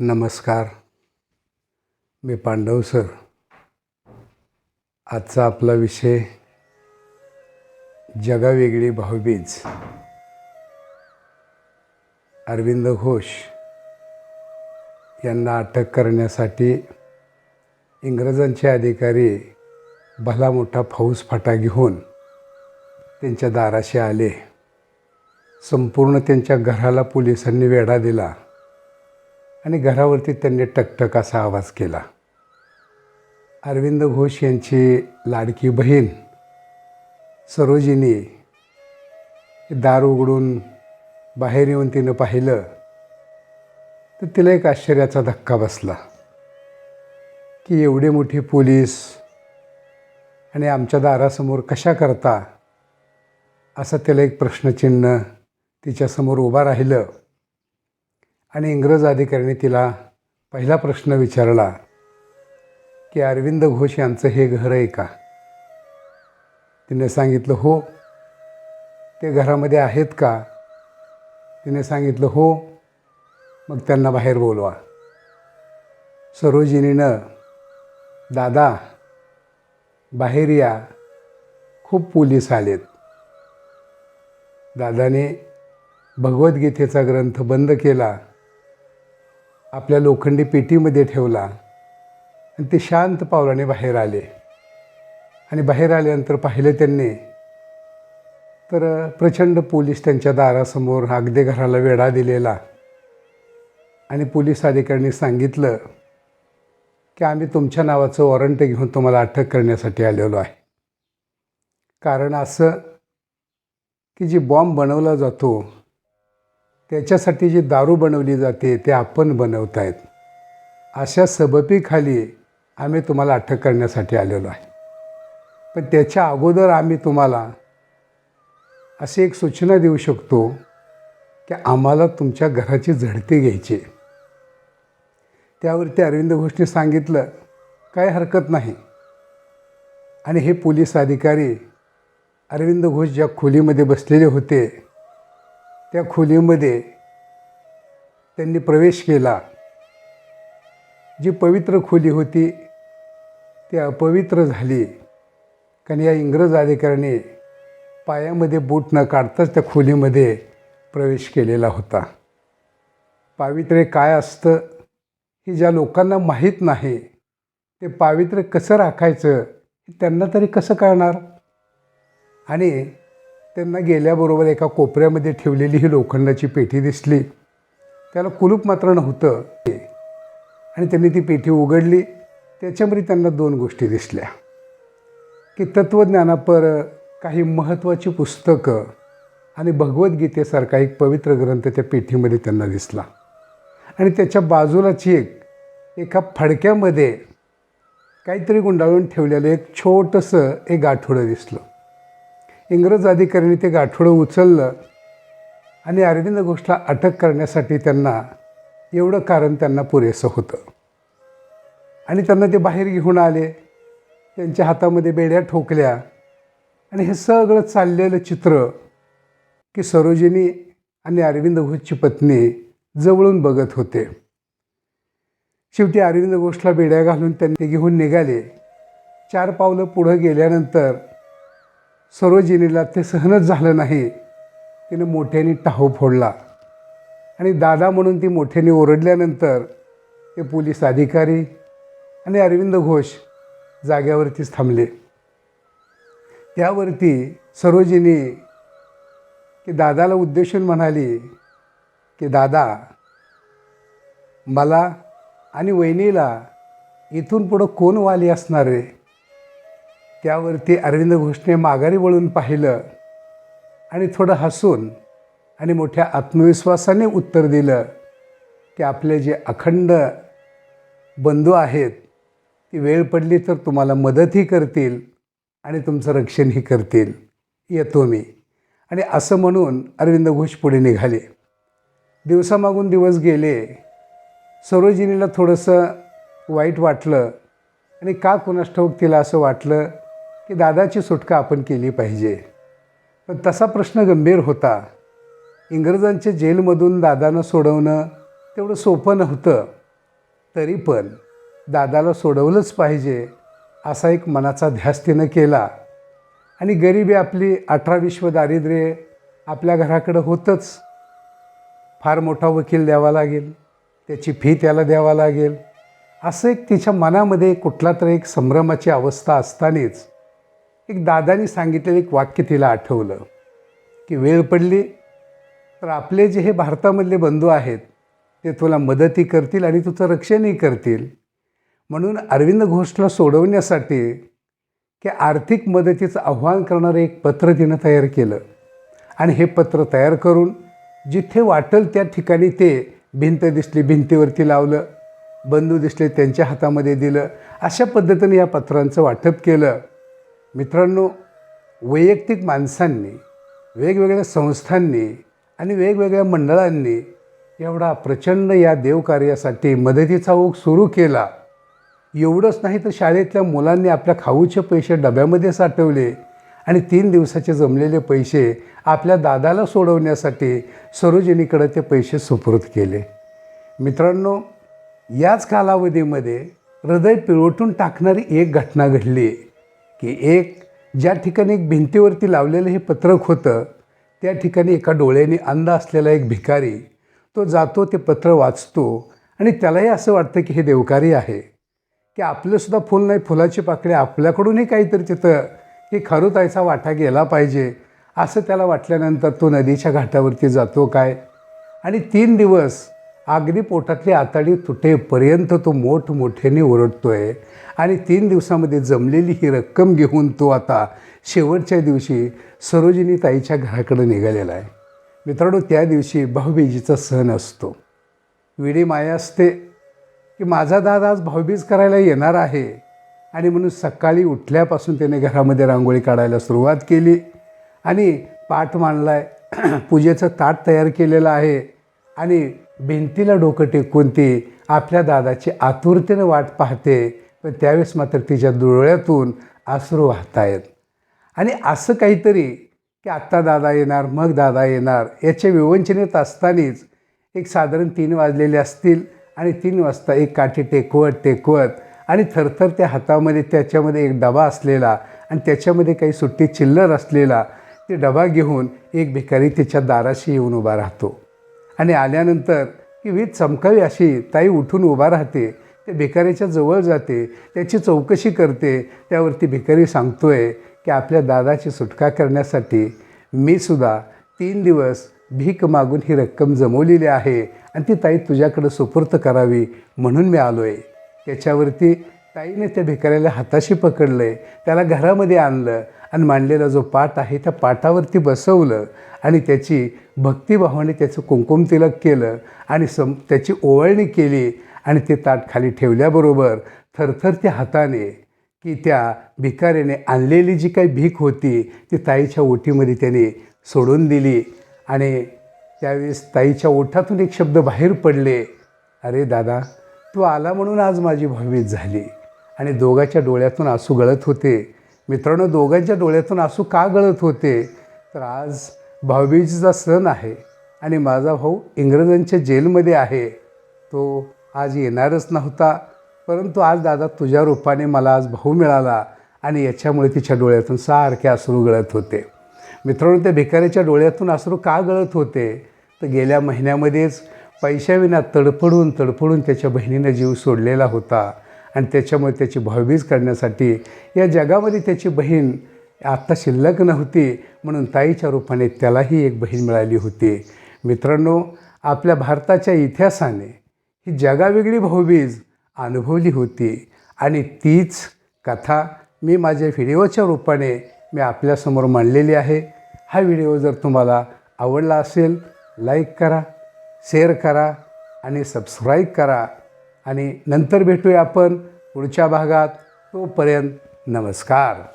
नमस्कार. मी पांडव सर. आजचा आपला विषय जगावेगळी भाऊबीज. अरविंद घोष यांना अटक करण्यासाठी इंग्रजांचे अधिकारी भला मोठा फौज फाटा घेऊन त्यांच्या दाराशी आले. संपूर्ण त्यांच्या घराला पोलिसांनी वेढा दिला. आणि घरावरती त्यांनी टकटक असा आवाज केला. अरविंद घोष यांची लाडकी बहीण सरोजिनी दार उघडून बाहेर येऊन तिनं पाहिलं तर तिला एक आश्चर्याचा धक्का बसला की एवढे मोठी पोलीस आणि आमच्या दारासमोर कशा करता? असं त्याला एक प्रश्नचिन्ह तिच्यासमोर उभा राहिलं. आणि इंग्रज अधिकाऱ्यांनी तिला पहिला प्रश्न विचारला की अरविंद घोष यांचं हे घर आहे का? तिने सांगितलं हो. ते घरामध्ये आहेत का? तिने सांगितलं हो. मग त्यांना बाहेर बोलवा. सरोजिनीनं दादा बाहेर या. खूप पोलीस आलेत. दादाने भगवद्गीतेचा ग्रंथ बंद केला. आपल्या लोखंडी पेटीमध्ये ठेवला आणि ते शांत पावलाने बाहेर आले. आणि बाहेर आल्यानंतर पाहिलं त्यांनी तर प्रचंड पोलीस त्यांच्या दारासमोर अगदी घराला वेढा दिलेला. आणि पोलीस अधिकाऱ्यांनी सांगितलं की आम्ही तुमच्या नावाचं वॉरंट घेऊन तुम्हाला अटक करण्यासाठी आलेलो आहे. कारण असं की जी बॉम्ब बनवला जातो त्याच्यासाठी जी दारू बनवली जाते ते आपण बनवत आहेत अशा सबबीखाली आम्ही तुम्हाला अटक करण्यासाठी आलेलो आहे. पण त्याच्या अगोदर आम्ही तुम्हाला अशी एक सूचना देऊ शकतो की आम्हाला तुमच्या घराची झडती घ्यायची. त्यावरती अरविंद घोषने सांगितलं काय हरकत नाही. आणि हे पोलीस अधिकारी अरविंद घोष ज्या खोलीमध्ये बसलेले होते त्या खोलीमध्ये त्यांनी प्रवेश केला. जी पवित्र खोली होती ती अपवित्र झाली. कारण या इंग्रज अधिकाऱ्याने पायामध्ये बूट न काढताच त्या खोलीमध्ये प्रवेश केलेला होता. पावित्र्य काय असतं हे ज्या लोकांना माहीत नाही ते पावित्र्य कसं राखायचं हे त्यांना तरी कसं कळणार? आणि त्यांना गेल्याबरोबर एका कोपऱ्यामध्ये ठेवलेली ही लोखंडाची पेटी दिसली. त्याला कुलूप मात्र नव्हतं. आणि त्यांनी ती पेटी उघडली. त्याच्यामध्ये त्यांना दोन गोष्टी दिसल्या. की तत्त्वज्ञानापर काही महत्त्वाची पुस्तकं आणि भगवद्गीतेसारखा एक पवित्र ग्रंथ त्या पेटीमध्ये त्यांना दिसला. आणि त्याच्या बाजूलाची एक एका फडक्यामध्ये काहीतरी गुंडाळून ठेवलेलं एक छोटंसं एक गाठोडं दिसलं. इंग्रज अधिकाऱ्यांनी ते गाठोडं उचललं आणि अरविंद घोषला अटक करण्यासाठी त्यांना एवढं कारण त्यांना पुरेसं होतं. आणि त्यांना ते बाहेर घेऊन आले त्यांच्या हातामध्ये बेड्या ठोकल्या आणि हे सगळं चाललेलं चित्र की सरोजिनी आणि अरविंद घोषची पत्नी जवळून बघत होते. शेवटी अरविंद घोषला बेड्या घालून त्यांनी घेऊन निघाले. चार पावलं पुढं गेल्यानंतर सरोजिनीला ते सहनच झालं नाही. तिने मोठ्याने टाहो फोडला. आणि दादा म्हणून ती मोठ्याने ओरडल्यानंतर ते पोलीस अधिकारी आणि अरविंद घोष जाग्यावरतीच थांबले. त्यावरती सरोजिनी की दादाला उद्देशून म्हणाली की दादा मला आणि वहिनीला इथून पुढं कोण वाली असणार आहे त्यावरती अरविंद घोषने माघारी वळून पाहिलं आणि थोडं हसून आणि मोठ्या आत्मविश्वासाने उत्तर दिलं की आपले जे अखंड बंधू आहेत ती वेळ पडली तर तुम्हाला मदतही करतील आणि तुमचं रक्षणही करतील. येतो मी. आणि असं म्हणून अरविंद घोष पुढे निघाले. दिवसामागून दिवस गेले. सरोजिनीला थोडंसं वाईट वाटलं. आणि का कुणास ठाऊक तिला असं वाटलं? की दादाची सुटका आपण केली पाहिजे. पण तसा प्रश्न गंभीर होता. इंग्रजांच्या जेलमधून दादानं सोडवणं तेवढं सोपं नव्हतं. तरी पण दादाला सोडवलंच पाहिजे असा एक मनाचा ध्यास तिनं केला. आणि गरिबी आपली अठरा विश्व दारिद्र्य आपल्या घराकडं होतंच. फार मोठा वकील द्यावा लागेल त्याची फी त्याला द्यावा लागेल. असं एक तिच्या मनामध्ये कुठला तरी एक संभ्रमाची अवस्था असतानाच एक दादानी सांगितलेलं एक वाक्य तिला आठवलं की वेळ पडली तर आपले जे हे भारतामधले बंधू आहेत ते तुला मदतही करतील आणि तुझं रक्षणही करतील. म्हणून अरविंद घोषला सोडवण्यासाठी की आर्थिक मदतीचं आव्हान करणारं एक पत्र तिनं तयार केलं. आणि हे पत्र तयार करून जिथे वाटेल त्या ठिकाणी ते भिंत दिसली भिंतीवरती लावलं बंधू दिसले त्यांच्या हातामध्ये दिलं. अशा पद्धतीने या पत्रांचं वाटप केलं. मित्रांनो वैयक्तिक माणसांनी वेगवेगळ्या संस्थांनी आणि वेगवेगळ्या मंडळांनी एवढा प्रचंड या देवकार्यासाठी मदतीचा ओघ सुरू केला. एवढंच नाही तर शाळेतल्या मुलांनी आपल्या खाऊचे पैसे डब्यामध्ये साठवले आणि तीन दिवसाचे जमलेले पैसे आपल्या दादाला सोडवण्यासाठी सरोजिनीकडे ते पैसे सुपूर्द केले. मित्रांनो याच कालावधीमध्ये हृदय पिळवटून टाकणारी एक घटना घडली. की एक ज्या ठिकाणी एक भिंतीवरती लावलेलं हे पत्रक होतं त्या ठिकाणी एका डोळ्याने अंध असलेला एक भिकारी तो जातो ते पत्र वाचतो आणि त्यालाही असं वाटतं की हे देवकारी आहे. की आपलंसुद्धा फुल नाही फुलाची पाकळी आपल्याकडूनही काहीतरी तिथं की खरुतायचा वाटा गेला पाहिजे असं त्याला वाटल्यानंतर तो नदीच्या घाटावरती जातो काय? आणि तीन दिवस अगदी पोटातली आताडी तुटेपर्यंत तो मोठमोठ्याने आहे आणि तीन दिवसामध्ये जमलेली ही रक्कम घेऊन तो आता शेवटच्या दिवशी सरोजिनी ताईच्या घराकडे निघालेला आहे. मित्रांनो त्या दिवशी भाऊबीजीचा सण असतो. विडी माया असते की माझा दादा आज भाऊबीज करायला येणार आहे. आणि म्हणून सकाळी उठल्यापासून त्याने घरामध्ये रांगोळी काढायला सुरुवात केली आणि पाठ मांडला आहे पूजेचं ताट तयार केलेलं आहे. आणि भिंतीला डोकं टेकून ती आपल्या दादाची आतुरतेनं वाट पाहते पण त्यावेळेस मात्र तिच्या डोळ्यातून आसरू वाहत आहेत आणि असं काहीतरी की आत्ता दादा येणार मग दादा येणार याच्या विवंचनेत असतानाच एक साधारण तीन वाजलेले असतील आणि तीन वाजता एक काठी टेकवत टेकवत आणि थरथर त्या हातामध्ये त्याच्यामध्ये एक डबा असलेला आणि त्याच्यामध्ये काही सुट्टी चिल्लर असलेला ते डबा घेऊन एक भिकारी त्याच्या दाराशी येऊन उभा राहतो. आणि आल्यानंतर ही वीज चमकावी अशी ताई उठून उभा राहते. ते भिकारीच्या जवळ जाते. त्याची चौकशी करते. त्यावरती भिकारी सांगतोय की आपल्या दादाची सुटका करण्यासाठी मी सुद्धा तीन दिवस भीक मागून ही रक्कम जमवलेली आहे आणि ती ताई तुझ्याकडं सुपूर्त करावी म्हणून मी आलो आहे त्याच्यावरती ताईने त्या भिकाऱ्याला हाताशी पकडलं आहे त्याला घरामध्ये आणलं. आणि मांडलेला जो पाट आहे त्या पाटावरती बसवलं आणि त्याची भक्तिभावाने त्याचं कुंकुम तिलक केलं आणि सम त्याची ओवळणी केली आणि ते ताट खाली ठेवल्याबरोबर थरथर त्या हाताने की त्या भिकाऱ्याने आणलेली जी काही भीक होती ती ताईच्या ओटीमध्ये त्याने सोडून दिली आणि त्यावेळेस ताईच्या ओठातून एक शब्द बाहेर पडले अरे दादा तू आला म्हणून आज माझी भावीत झाली. आणि दोघाच्या डोळ्यातून आसू गळत होते. मित्रांनो दोघांच्या डोळ्यातून आसू का गळत होते? तर आज भाऊबीजेचा सण आहे आणि माझा भाऊ इंग्रजांच्या जेलमध्ये आहे. तो आज येणारच नव्हता परंतु आज दादा तुझ्या रूपाने मला आज भाऊ मिळाला आणि याच्यामुळे तिच्या डोळ्यातून सारखे अश्रू गळत होते. मित्रांनो त्या भिकाऱ्याच्या डोळ्यातून अश्रू का गळत होते? तर गेल्या महिन्यामध्येच पैशाविना तडफडून तडफडून त्याच्या बहिणीनं जीव सोडलेला होता. आणि त्याच्यामुळे त्याची भावबीज करण्यासाठी या जगामध्ये त्याची बहीण आत्ता शिल्लक नव्हती म्हणून ताईच्या रूपाने त्यालाही एक बहीण मिळाली होती. मित्रांनो आपल्या भारताच्या इतिहासाने ही जगावेगळी भाऊबीज अनुभवली होती आणि तीच कथा मी माझ्या व्हिडिओच्या रूपाने मी आपल्यासमोर मांडलेली आहे. हा व्हिडिओ जर तुम्हाला आवडला असेल लाईक करा शेअर करा आणि सबस्क्राईब करा. आणि नंतर भेटूया आपण पुढच्या भागात. तोपर्यंत नमस्कार.